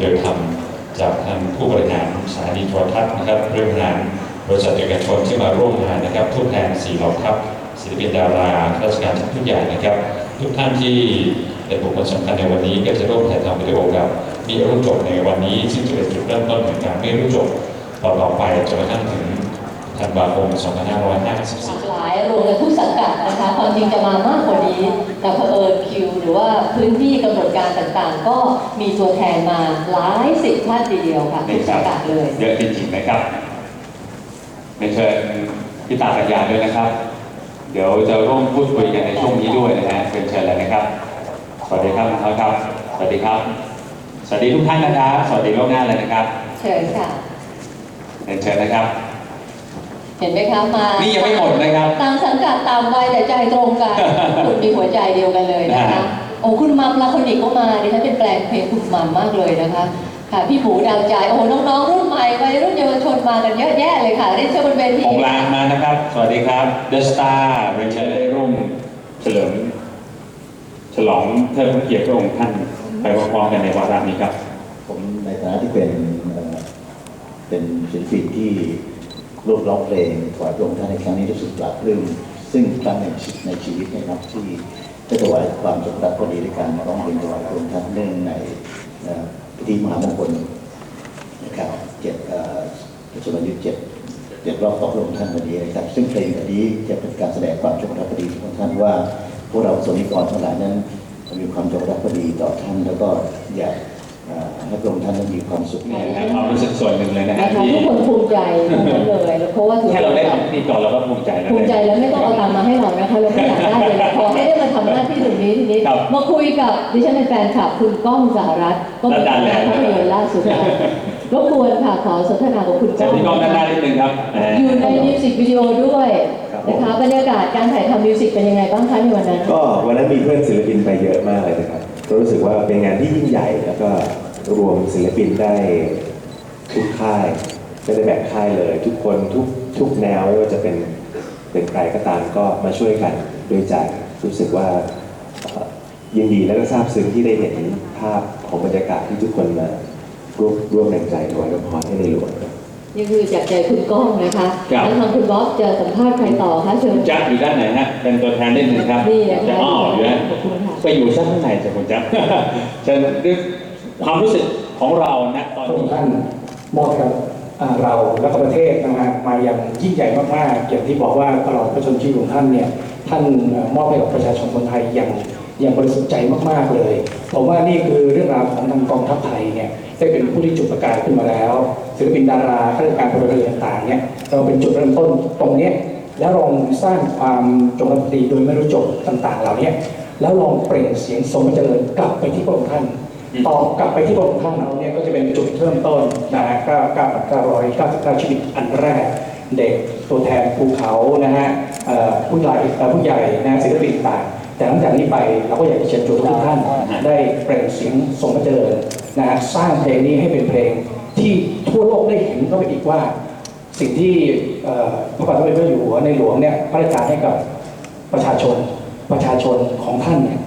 มิวสิกวิดีโอดยทำจากทางผู้บริหารสถานีโทรทัศน์นะครับเรื่องงานบริษัทเอกชนที่มาร่วมงานนะครับทุกแทนสี่เหล่าทัพศิลปินดาราข้าราชการทุกอย่างนะครับ ทุกท่านที่เป็นบุคคลสำคัญในวันนี้ก็จะร่วมถ่ายทำวิดีโอกับมีรุ่นจบในวันนี้ซึ่งจะเป็นจุดเริ่มต้นของการไม่รู้จบต่อไปจนกระทั่งถึง ธันวาคม 2554 หลากหลายรวมกันทุกสังกัดนะคะ ความจริงจะมามากกว่านี้ แต่เผอิญคิว หรือว่าพื้นที่กำหนดการต่างๆ ก็มีตัวแทนมาหลายสิบท่านทีเดียวค่ะทุกสังกัดเลย เยอะจริงๆนะครับในเชิญพี่ตาปัญญาด้วยนะครับ เดี๋ยวจะร่วมพูดคุยกันในช่วงนี้ด้วยนะฮะเป็นเชิญเลยนะครับ สวัสดีครับน้องครับ สวัสดีครับ สวัสดีทุกท่านนะครับ สวัสดีล่วงหน้าเลยนะครับ เชิญค่ะเป็นเชิญนะครับ เห็นไหมคะมานี่ยังไม่หมดนะครับ ตามสังกัดตามวัยแต่ใจตรงกันคุณมีหัวใจเดียวกันเลยนะนะคะฮะโอ้คุณมัมลาคนอีกก็มาดิฉันเป็นแปลงเพลงคุณมัมมากเลยนะคะค่ะพี่หมูดาวใจโอ้โหน้องๆรุ่นใหม่วัยรุ่นเยาวชนมากันเยอะแยะเลยค่ะเรียนเชิญบนเวทีองค์ลางมานะครับ สวัสดีครับ The Star เรียนเชิญได้ร่วมเฉลิมฉลองเทิดพระเกียรติพระองค์ท่านไปพร้อมๆกันในวาระนี้ครับ ผมในฐานะที่เป็นเอ่อเป็นศิลปินที่ ร่วมร้องเพลงถวายพระองค์ท่านในครั้งนี้รู้สึกปลาบปลื้มซึ่งครั้งในชีวิตในชีวิตนะครับที่ได้ถวายความจงรักภักดีในการร้องเพลงถวายพระองค์ท่านเนื่องในพิธีมหามงคลนะครับเจ็ดเอ่อปัจจุบันยุเจ็ดเจ็ดรอบของพระองค์ท่านวันนี้นะครับ ซึ่งเพลงอันนี้จะเป็นการแสดงความจงรักภักดีของท่านว่าพวกเราสนิกรทั้งหลายนั้น มีความจงรักภักดีต่อท่านแล้วก็อยาก ให้พระองค์ท่านนั้นมีความสุขนี่นะครับความรู้สึกส่วนหนึ่งเลยนะฮะนะคะที่ทุกคนภูมิใจทั้งนั้นเลยเพราะว่าถือแค่เราได้ว่าทำพิธีก่อนเราก็ภูมิใจแล้วภูมิใจแล้วไม่ต้องเอาตังค์มาให้เรานะคะเราไม่อยากได้เลยขอให้ได้มาทำหน้าที่ตรงนี้ทีนี้ครับมาคุยกับดิฉันเป็นแฟนคลับคุณก้องสหรัฐก็มีด้านแรกภาพยนตร์ล่าสุดนะรบกวนค่ะขอสนทนากับคุณเชิก้ญองพี่ก้องด้านหน้านิดนึงครับอยู่ในมิวสิกวิดีโอด้วยครับผมนะคะบรรยากาศการถ่ายทำมิวสิกเป็นยังไงบ้างคะในวันนั้นก็วันนั้นมีเพื่อนศิลปินไปเยอะมากเลยนะครับ ก็รู้สึกว่าเป็นงานที่ยิ่งใหญ่ แล้วก็รวมศิลปินได้ทุกค่ายไม่ได้แบ่งค่ายเลย ทุกคนทุกทุกแนวไม่ว่าจะเป็นเป็นใครก็ตามก็มาช่วยกันด้วยใจรู้สึกว่าเอ่อยินดีและก็ซาบซึ้งที่ได้เห็นภาพของบรรยากาศที่ทุกคนมาร่วมร่วมแรงใจถวายพรให้ในหลวงนี่คือจากใจคุณก้องนะคะครับแล้วทางคุณบ๊อบจะสัมภาษณ์ใครต่อคะเชิญคุณจั๊บอยู่ด้านไหนฮะเป็นตัวแทนนิดนึงครับนี่นะคะจะอ้ออยู่นะขอบคุณค่ะ ไปอยู่ชั้นข้างในจะคุณจั๊บเชิญด้วยความรู้สึกของเราณตอนพระองนี้ค์ท่านมอบกับอ่าเราและก็ประเทศนะฮะมาอย่างยิ่งใหญ่มากๆอย่างที่บอกว่าตลอดพระชนชีพของท่านเนี่ยท่านเอ่อมอบให้กับประชาชนคนไทยอย่างอย่างบริสุทธิ์ใจมากๆเลยผมว่านี่คือเรื่องราวของทางกองทัพไทยเนี่ยได้เป็นผู้ที่จุดประกายขึ้นมาแล้วศิลปินดาราข้าราชการพลเรือนต่างๆเนี่ยเราเป็นจุดเริ่มต้นตรงเนี้ยแล้วลองสร้างความจงรักภักดีโดยไม่รู้จบต่าง ๆ เหล่านี้ แล้วลองเปล่งเสียงทรงพระเจริญกลับไปที่พระองค์ท่านตอบกลับไปที่พระองค์ท่านเราเนี่ยก็จะเป็นจุดเริ่มต้นนะฮะก็9,999 ชีวิตอันแรก เด็กตัวแทนภูเขานะฮะเอ่อผู้ใหญ่เอ่อผู้ใหญ่นะศิลปินต่างแต่หลังจากนี้ไปเราก็อยากจะเชิญชวนทุกท่านได้เปล่งเสียงทรงพระเจริญนะฮะสร้างเพลงนี้ให้เป็นเพลงที่ทั่วโลกได้เห็นก็ไปอีกว่า สิ่งที่เอ่อพระบาทสมเด็จพระเจ้าอยู่หัวในหลวงเนี่ยพระราชทานให้กับประชาชน ประชาชนของท่านเนี่ย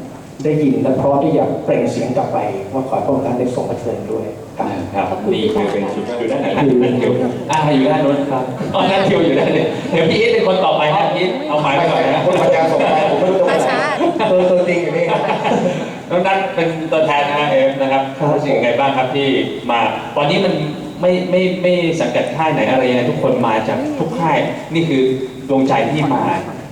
ได้ยินและพร้อมที่จะเปล่งเสียงกลับไป ว่าขอให้พระองค์ท่านได้ทรงพระเจริญด้วยครับครับนี่คือเป็นชุดอยู่ด้านไหนนะนั่นคิวอ่าอยู่ด้านโน้นครับอ๋อนั่นคิวอยู่ด้านนี้เดี๋ยวพี่อีทเป็นคนต่อไปนะพี่อีทเอาไม้ไปก่อนนะคนพยายามส่งไปผมไม่รู้ตัวไหนตัวตัวจริงอยู่นี่น้องนัทเป็นตัวแทนนะฮะเอฟนะครับครับรู้สึกยังไงบ้างครับที่มาตอนนี้มันไม่ไม่ไม่สังกัดค่ายไหนอะไรยังไงทุกคนมาจากทุกค่ายนี่คือดวงใจที่มา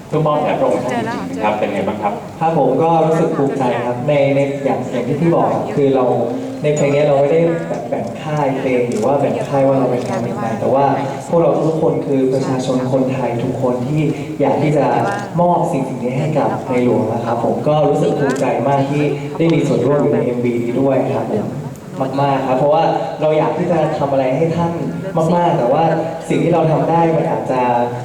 เพื่อมอบแด่พระองค์ท่านจริงๆนะครับเป็นไงบ้างครับ ครับผมก็รู้สึกภูมิใจครับในในอย่างอย่างที่พี่บอกครับคือเราในเพลงนี้เราไม่ได้แบบแบ่งค่ายเพลงหรือว่าแบ่งค่ายว่าเราเป็นใครเป็นใครแต่ว่าพวกเราทุกคนคือประชาชนคนไทยทุกคนที่อยากที่จะมอบสิ่งสิ่งนี้ให้กับในหลวงนะครับ ผมก็รู้สึกภูมิใจมากที่ได้มีส่วนร่วมอยู่ใน MV นี้ด้วยครับผม มากๆครับเพราะว่าเราอยากที่จะทำอะไรให้ท่านมาก ๆ แต่ว่าสิ่งที่เราทำได้มันอาจจะ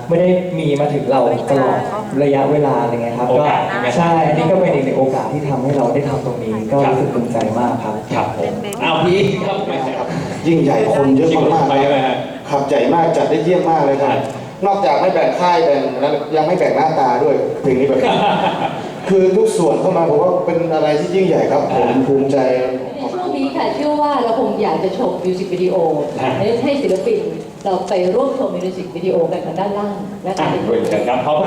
ไม่ได้มีมาถึงเราตลอดระยะเวลาอะไรเงี้ยครับโอก็กาสใช่ไหม ใช่อันนี้ก็เป็นอีกหนึ่งโอกาสที่ทำให้เราได้ทำตรงนี้ ก็รู้สึกภูมิใจมากครับ ครับผมอ้าวพี่อีทครับ ยิ่งใหญ่คนเยอะที่คนมากไปใช่ไหมฮะๆครับใหญ่มากจัดได้เยี่ยมมากเลยครับ นอกจากไม่แบ่งค่ายแบ่งแล้วยังไม่แบ่งหน้าตาด้วยเพลงนี้แบบ คือทุกส่วนเข้ามาผมว่าเป็นอะไรที่ยิ่งใหญ่ครับผมภูมิใจ ค่ะเชื่อว่าเราคงอยากจะชมมิวสิกวิดีโอฮะให้ศิลปินเราไปร่วมชมมิวสิกวิดีโอกันทางด้านล่างนะคะ อะเชิญครับ